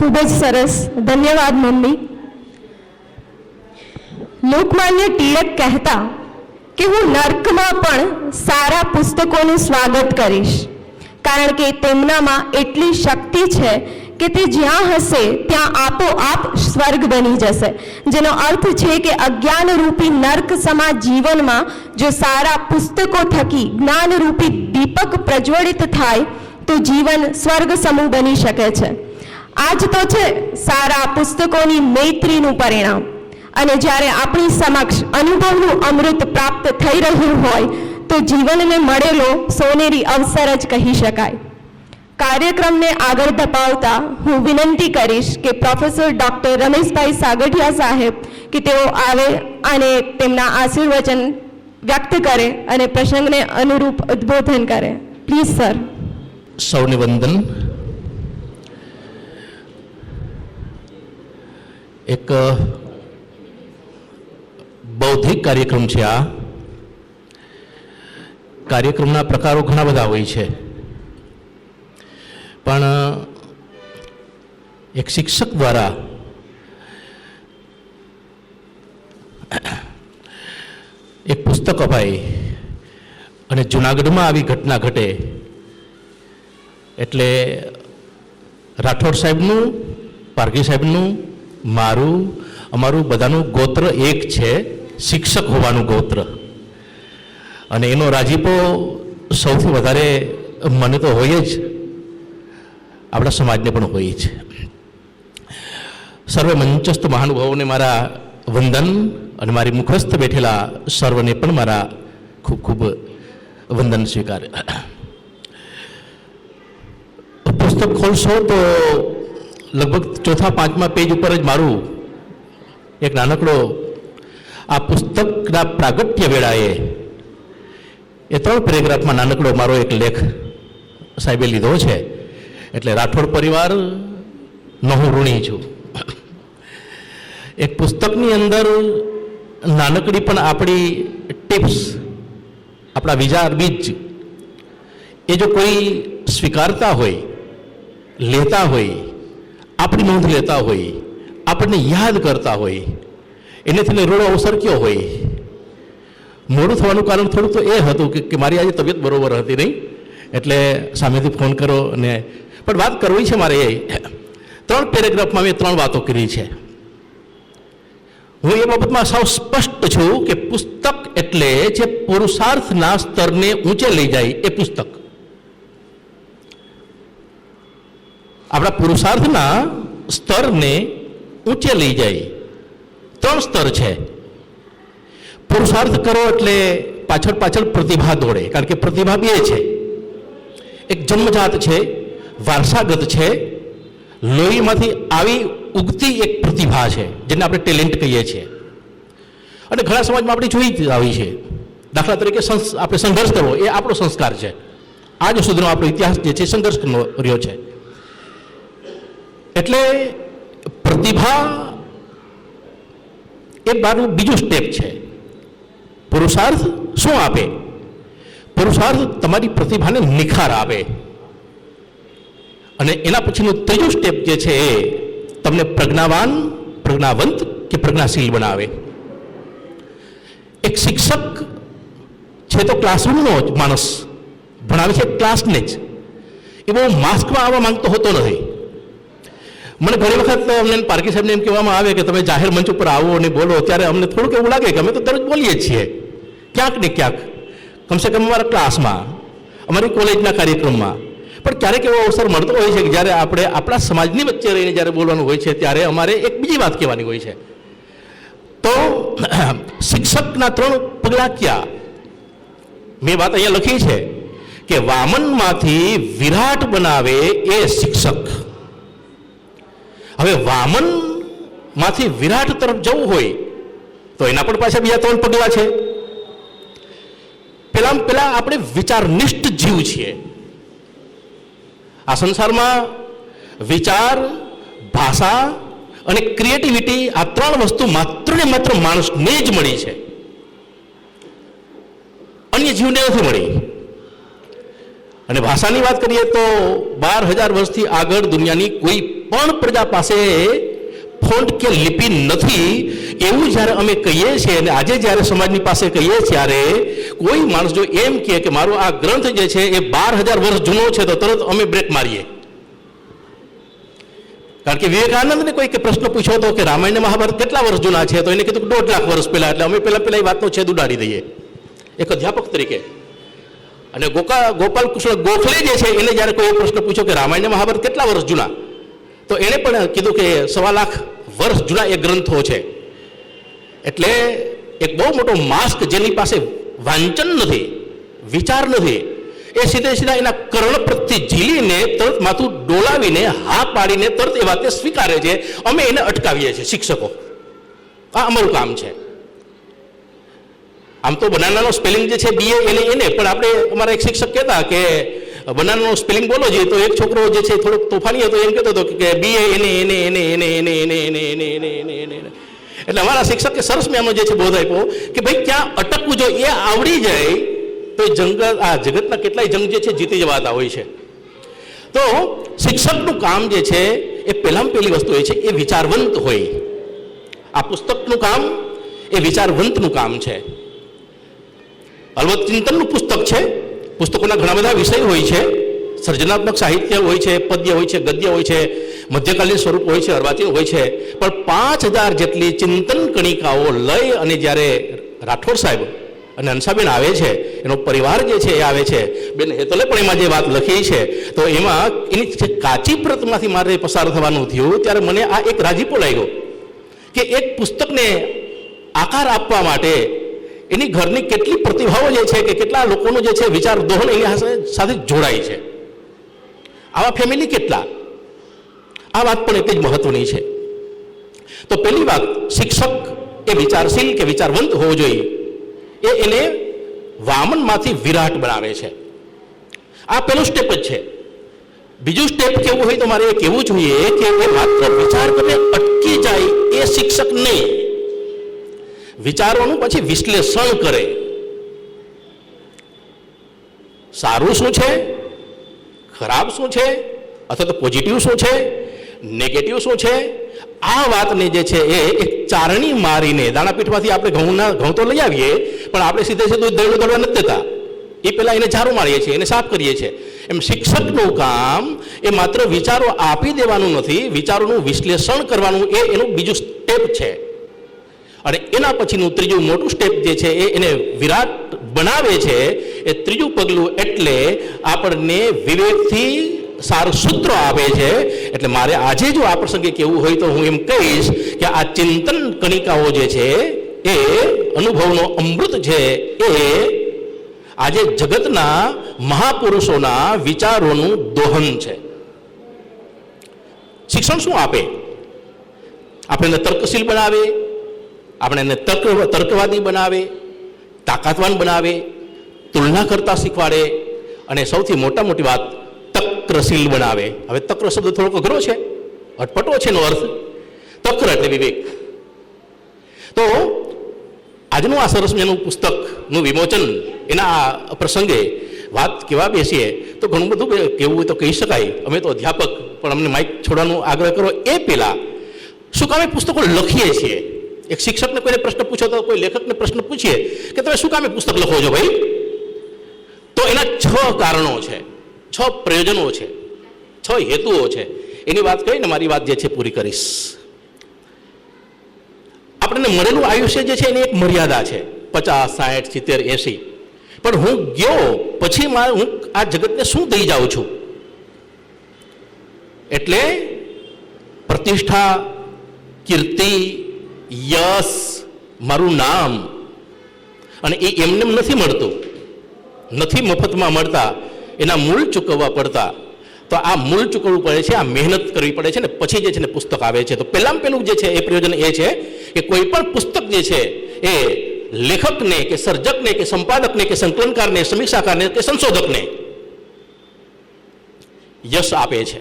ખૂબ જ સરસ. ધન્યવાદ, મમ્મી. લોકમાન્ય ટિળક કહેતા કે હું નર્કમાં પણ સારા પુસ્તકોનું સ્વાગત કરીશ. કારણ કે તેમનામાં એટલી શક્તિ છે કે તે જ્યાં હશે, ત્યાં આપોઆપ સ્વર્ગ બની જશે. જેનો અર્થ છે કે અજ્ઞાનરૂપી નર્ક સમા જીવનમાં જો સારા પુસ્તકો થકી જ્ઞાનરૂપી દીપક પ્રજ્વલિત થાય, તો જીવન સ્વર્ગ સમૂહ બની શકે છે. આજ તો છે સારા પુસ્તકોની મૈત્રીનું પરિણામ. અને જ્યારે આપણી સમક્ષ અનુભવનું અમૃત પ્રાપ્ત થઈ રહ્યું હોય, તો જીવનને મળેલો સોનેરી અવસર જ કહી શકાય. કાર્યક્રમને આગળ ધપાવતા હું વિનંતી કરીશ કે પ્રોફેસર ડૉક્ટર રમેશભાઈ સાગઠિયા સાહેબ, કે તેઓ આવે અને તેમના આશીર્વચન વ્યક્ત કરે અને પ્રસંગને અનુરૂપ ઉદ્બોધન કરે. પ્લીઝ સર સૌને વંદન એક બૌદ્ધિક કાર્યક્રમ છે આ. કાર્યક્રમના પ્રકારો ઘણા બધા હોય છે. પણ એક શિક્ષક દ્વારા એક પુસ્તક અપાય અને જુનાગઢમાં આવી ઘટના ઘટે એટલે રાઠોડ સાહેબનું, પારઘી સાહેબનું મારું, અમારું બધાનું ગોત્ર એક છે, શિક્ષક હોવાનું ગોત્ર. અને એનો રાજીપો સૌથી વધારે મને તો હોય જ, આપણા સમાજને પણ હોય જ. સર્વે મંચસ્થ મહાનુભાવોને મારા વંદન અને મારી મુખસ્થ બેઠેલા સર્વને પણ મારા ખૂબ ખૂબ વંદન સ્વીકાર. પુસ્તક ખોલશો તો લગભગ ચોથા પાંચમા પેજ ઉપર જ મારું એક નાનકડો આ પુસ્તકના પ્રાગટ્ય વેળાએ એ ત્રણ પેરેગ્રાફમાં નાનકડો મારો એક લેખ સાહેબે લીધો છે. એટલે રાઠોડ પરિવાર, નો હું ઋણી છું. એક પુસ્તકની અંદર નાનકડી પણ આપણી ટિપ્સ આપણા વિચાર બીજ, એ જો કોઈ સ્વીકારતા હોય, લેતા હોય આપણી નોંધ લેતા હોય, આપણને યાદ કરતા હોય એનેથી રોડો અવસર કયો હોય? મોડું થવાનું કારણ થોડુંક તો એ હતું કે મારી આજે તબિયત બરોબર હતી નહીં, એટલે સામેથી ફોન કરો અને પણ વાત કરવી છે મારે એ. ત્રણ પેરેગ્રાફમાં મેં ત્રણ વાતો કરી છે. હું એ બાબતમાં સાવ સ્પષ્ટ છું કે પુસ્તક એટલે જે પુરુષાર્થના સ્તરને ઊંચે લઈ જાય એ પુસ્તક. આપણા પુરુષાર્થના સ્તરને ઊંચે લઈ જાય. ત્રણ સ્તર છે. પુરુષાર્થ કરો એટલે પાછળ પાછળ પ્રતિભા દોડે. કારણ કે પ્રતિભા બે છે. એક જન્મજાત છે, વારસાગત છે, લોહીમાંથી આવી ઉગતી એક પ્રતિભા છે, જેને આપણે ટેલેન્ટ કહીએ છીએ. અને ઘણા સમાજમાં આપણે જોઈ આવી છે. દાખલા તરીકે આપણે સંઘર્ષ કરવો, એ આપણો સંસ્કાર છે. આજ સુધીનો આપણો ઇતિહાસ જે છે સંઘર્ષ રહ્યો છે. એટલે પ્રતિભા એ મારું બીજું સ્ટેપ છે. પુરુષાર્થ શું આપે? પુરુષાર્થ તમારી પ્રતિભાને નિખાર આપે. અને એના પછીનું ત્રીજું સ્ટેપ જે છે એ તમને પ્રજ્ઞાવાન, પ્રજ્ઞાવંત કે પ્રજ્ઞાશીલ બનાવે. એક શિક્ષક છે તો ક્લાસરૂમનો જ માણસ ભણાવે છે ક્લાસને જ. એ બહુ માસ્કમાં આવવા માંગતો હોતો નથી. મને ઘણી વખત અમને પારકી સાહેબને એમ કહેવામાં આવે કે તમે જાહેર મંચ ઉપર આવો અને બોલો, ત્યારે અમને થોડુંક એવું લાગે કે અમે તો દરરોજ બોલીએ છીએ. ક્યાંક ને ક્યાંક. કમસે કમ અમારા ક્લાસમાં, અમારી કોલેજના કાર્યક્રમમાં. પણ ક્યારેક એવો અવસર મળતો હોય છે કે જ્યારે આપણે આપણા સમાજની વચ્ચે રહીને જ્યારે બોલવાનું હોય છે, ત્યારે અમારે એક બીજી વાત કહેવાની હોય છે. તો, શિક્ષકના ત્રણ પગલાં ક્યાં? મેં વાત અહીંયા લખી છે કે વામનમાંથી વિરાટ બનાવે એ શિક્ષક. હવે વામનમાંથી વિરાટ તરફ જવું હોય તો એના પણ પાછા બીજા ત્રણ પગલા છે. પેલા પેલા આપણે વિચારનિષ્ઠ જીવ છીએ. આ સંસારમાં વિચાર, ભાષા અને ક્રિએટિવિટી આ ત્રણ વસ્તુ માત્ર ને માત્ર માણસને જ મળી છે. અન્ય જીવને નથી મળી. અને ભાષાની વાત કરીએ તો બાર હજાર વર્ષથી આગળ દુનિયાની કોઈ પણ પ્રજા પાસે ફોન્ટ કે લિપિ નથી. એવું જ્યારે અમે કહીએ છીએ અને આજે જ્યારે સમાજની પાસે કહીએ ત્યારે કોઈ માણસ જો એમ કહે કે મારો આ ગ્રંથ જે છે એ બાર હજાર વર્ષ જૂનો છે, તો તરત અમે બ્રેક મારીએ. કારણ કે વિવેકાનંદને કોઈ પ્રશ્ન પૂછ્યો હતો કે રામાયણ મહાભારત કેટલા વર્ષ જૂના છે, તો એને કીધું દોઢ લાખ વર્ષ પહેલા, એટલે અમે પહેલા પહેલા એ વાતનો છેદ ઉડાડી દઈએ. એક અધ્યાપક તરીકે. અને ગોકા ગોપાલ કૃષ્ણ ગોખલે જે છે, એને જ્યારે કોઈ પ્રશ્ન પૂછ્યો કે રામાયણ મહાભારત કેટલા વર્ષ જૂના? તો એણે પણ કીધું કે સવા લાખ વર્ષ જૂના એ ગ્રંથો છે. એટલે એક બહુ મોટો માસ્ક જેની પાસે વાંચન નથી, વિચાર નથી, એ સીધે સીધા એના કર્ણ પ્રત્યે ઝીલીને તરત માથું ડોલાવીને હા પાડીને તરત એ વાતે સ્વીકારે છે. અમે એને અટકાવીએ છીએ શિક્ષકો. આ અમારું કામ છે. આમ તો બનાનાનો સ્પેલિંગ જે છે બીએ એને એને પણ આપણે અમારા એક શિક્ષક કહેતા કે બનાનાનો સ્પેલિંગ બોલો જોઈએ તો એક છોકરો જે છે થોડોક તોફાની હતો એમ કહેતો હતો કે બીએ એને એને એને એને એને એને એને એને એને એને એને એને એટલે અમારા શિક્ષકે સરસ મેમનો જે છે બોધ આપ્યો કે ભાઈ ક્યાં અટકવું જો એ આવડી જાય તો એ જંગલ આ જગતના કેટલાય જંગ જે છે જીતી જવાતા હોય છે તો શિક્ષકનું કામ જે છે એ પહેલામાં પહેલી વસ્તુ એ છે એ વિચારવંત હોય આ પુસ્તકનું કામ એ વિચારવંતનું કામ છે અલબત્ત ચિંતનનું પુસ્તક છે પુસ્તકોના ઘણા બધા વિષય હોય છે. સર્જનાત્મક સાહિત્ય હોય છે, પદ્ય હોય છે, ગદ્ય હોય છે, મધ્યકાલીન સ્વરૂપ હોય છે, અર્વાચીન હોય છે. પણ પાંચ હજાર જેટલી ચિંતન કણિકાઓ લઈ અને જ્યારે રાઠોડ સાહેબ અને હંસાબેન આવે છે, એનો પરિવાર જે છે એ આવે છે. બેન હેતલે પણ એમાં જે વાત લખી છે, તો એમાં એની જે કાચી પ્રતમાંથી મારે પસાર થવાનું થયું, ત્યારે મને આ એક રાજીપો લાગ્યો કે એક પુસ્તકને આકાર આપવા માટે એની ઘરની કેટલી પ્રતિભાઓ જે છે કે કેટલા લોકોનું જે છે વિચાર દોહન એની સાથે- જોડાય છે. આવા ફેમિલી કેટલા? આ વાત પણ એટલી જ મહત્વની છે. તો પહેલી વાત, શિક્ષક એ વિચારશીલ કે વિચારવંત હોવો જોઈએ. એ એને વામનમાંથી વિરાટ બનાવે છે. આ પહેલું સ્ટેપ જ છે. બીજું સ્ટેપ કેવું હોય તો મારે એ કહેવું જોઈએ કે એ માત્ર વિચાર કરીને અટકી જાય એ શિક્ષક નહીં વિચારોનું પછી વિશ્લેષણ કરે. સારું શું છે? ખરાબ શું છે? અથવા તો પોઝિટિવ શું છે? નેગેટિવ શું છે? આ વાતને જે છે એ એક ચારણી મારીને દાણાપીઠમાંથી આપણે ઘઉંના ઘઉં તો લઈ આવીએ, પણ આપણે સીધે સીધું દળનું દળવા નથી દેતા. એ પહેલાં એને ઝાડું મારીએ છીએ, એને સાફ કરીએ છીએ. એમ શિક્ષકનું કામ એ માત્ર વિચારો આપી દેવાનું નથી, વિચારોનું વિશ્લેષણ કરવાનું એ એનું બીજું સ્ટેપ છે. અને એના પછીનું ત્રીજું મોટું સ્ટેપ જે છે એ એને વિરાટ બનાવે છે, એ ત્રીજું પગલું એટલે આપણને વિવેકથી સારું સૂત્રો આપે છે. એટલે મારે આજે જો આ પ્રસંગે કેવું હોય તો હું એમ કહીશ કે આ ચિંતન કણિકાઓ જે છે એ અનુભવનો અમૃત છે. એ આજે જગતના મહાપુરુષોના વિચારોનું દોહન છે. શિક્ષણ શું આપે? આપણને તર્કશીલ બનાવે આપણે એને તર્ક, તર્કવાદી બનાવે, તાકાતવાન બનાવે, તુલના કરતા શીખવાડે અને સૌથી મોટા મોટી વાત તક્રશીલ બનાવે. હવે તક્ર શબ્દ થોડોક અઘરો છે, અટપટો છે એનો અર્થ. તક્ર એટલે વિવેક. તો આજનું આ સરસ મજાનું પુસ્તકનું વિમોચન એના પ્રસંગે વાત કેવા બેસીએ, તો ઘણું બધું કહેવું હોય તો કહી શકાય. અમે તો અધ્યાપક, પણ અમને માઇક છોડવાનો આગ્રહ કરો. એ પહેલાં શું કામે પુસ્તકો લખીએ છીએ? એક શિક્ષકને કોઈને પ્રશ્ન પૂછો તો કોઈ લેખકને પ્રશ્ન પૂછીએ કે તમે શું કામે પુસ્તક લખો છો ભાઈ? તો એના છ કારણો છે, છ પ્રયોજનો છે, છ હેતુઓ છે. એની વાત કરીને મારી વાત જે છે પૂરી કરીશ. આપણને મળેલું આયુષ્ય જે છે એની એક મર્યાદા છે, પચાસ, સાઠ, સિત્તેર, એંસી. પણ હું ગયો, પછી મારે હું આ જગતને શું દઈ જાઉં છું? એટલે પ્રતિષ્ઠા, કીર્તિ યશ મારું નામ. અને એ એમને એમ નથી મળતું. નથી મફતમાં મળતા. એના મૂળ ચૂકવવા પડતા. તો આ મૂળ ચૂકવવું પડે છે, આ મહેનત કરવી પડે છે ને પછી જે છે ને પુસ્તક આવે છે. તો પહેલાં પહેલું જે છે એ પ્રયોજન એ છે કે કોઈ પણ પુસ્તક જે છે એ લેખકને કે સર્જકને કે સંપાદકને કે સંકલનકારને, સમીક્ષાકારને કે સંશોધકને યશ આપે છે.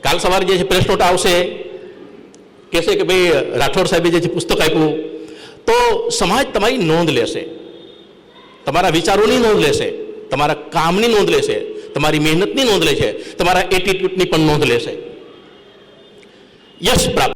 કાલ સવારે જે છે પ્રેસ નોટ આવશે. કહેશે કે ભાઈ, રાઠોડ સાહેબે જે પુસ્તક આપ્યું, તો સમાજ તમારી નોંધ લેશે. તમારા વિચારોની નોંધ લેશે, તમારા કામની નોંધ લેશે, તમારી મહેનતની નોંધ લેશે, તમારા એટીટ્યુડની પણ નોંધ લેશે. યશ પ્રાપ્ત.